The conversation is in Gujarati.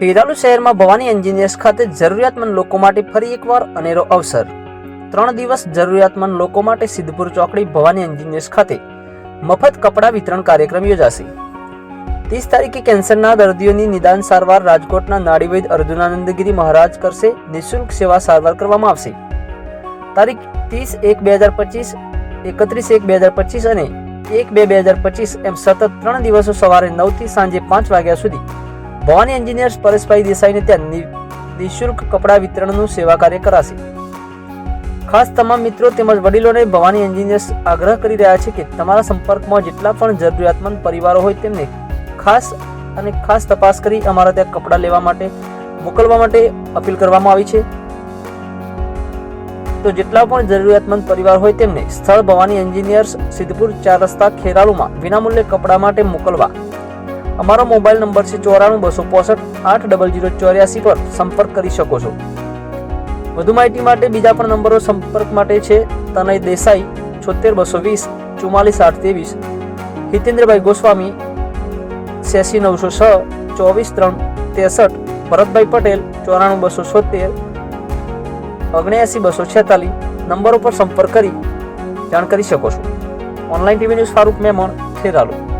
ખેરાલુ શહેરમાં ભવાની એન્જિનિયર્સ ખાતે જરૂરિયાતમંદ લોકો માટે ફરી એકવાર અનેરો અવસર. ત્રણ દિવસ જરૂરિયાતમંદ લોકો માટે સિદ્ધપુર ચોકડી ભવાની એન્જિનિયર્સ ખાતે મફત કપડાં વિતરણ કાર્યક્રમ યોજાશે. ત્રીસ તારીખે કેન્સરના દર્દીઓની નિદાન સારવાર રાજકોટના નાડીવૈદ અર્જુનાનંદગીરી મહારાજ કરશે. નિઃશુલ્ક સેવા સારવાર કરવામાં આવશે. તારીખ ત્રીસ એક બે હજાર પચીસ, એકત્રીસ એક બે હજાર પચીસ અને એક બે બે હજાર પચીસ એમ સતત ત્રણ દિવસો સવારે નવથી સાંજે પાંચ વાગ્યા સુધી ભવાની એન્જિનિયર્સ પરેશભાઈ દેસાઈને ત્યાં નિઃશુલ્ક કપડાં વિતરણનું સેવા કાર્ય કરાશે. ખાસ તમામ મિત્રો તેમજ વડીલોને ભવાની એન્જિનિયર્સ આગ્રહ કરી રહ્યા છે કે તમારા સંપર્કમાં જેટલા પણ જરૂરિયાતમંદ પરિવારો હોય તેમને ખાસ અને ખાસ તપાસ કરી અમારા ત્યાં કપડાં લેવા માટે, મોકલવા માટે અપીલ કરવામાં આવી છે. તો જેટલા પણ જરૂરિયાતમંદ પરિવાર હોય તેમને સ્થળ ભવાની એન્જિનિયર્સ સિદ્ધપુર ચાર રસ્તા ખેરાલુમાં વિનામૂલ્યે કપડાં માટે મોકલવા અમારો મોબાઈલ નંબર છે ચોરાણું બસો પોસઠ આઠ ડબલ જીરો ચોર્યાસી પર સંપર્ક કરી શકો છો. વધુ માહિતી માટે બીજા પણ નંબરો સંપર્ક માટે છે. તનય દેસાઈ, છોતેર બસો વીસ, ચુમ્માલીસ આઠ ત્રેવીસ. હિતેન્દ્રભાઈ ગોસ્વામી છ્યાસી નવસો છ, ચોવીસ ત્રણ, ત્રેસઠ. ભરતભાઈ પટેલ, ચોરાણું બસો છોતેર. ઓગણ્યાસી બસો છેતાલીસ. નંબરો પર સંપર્ક કરી જાણ કરી શકો છો. Online TV news Farooq Memon, Kheralu.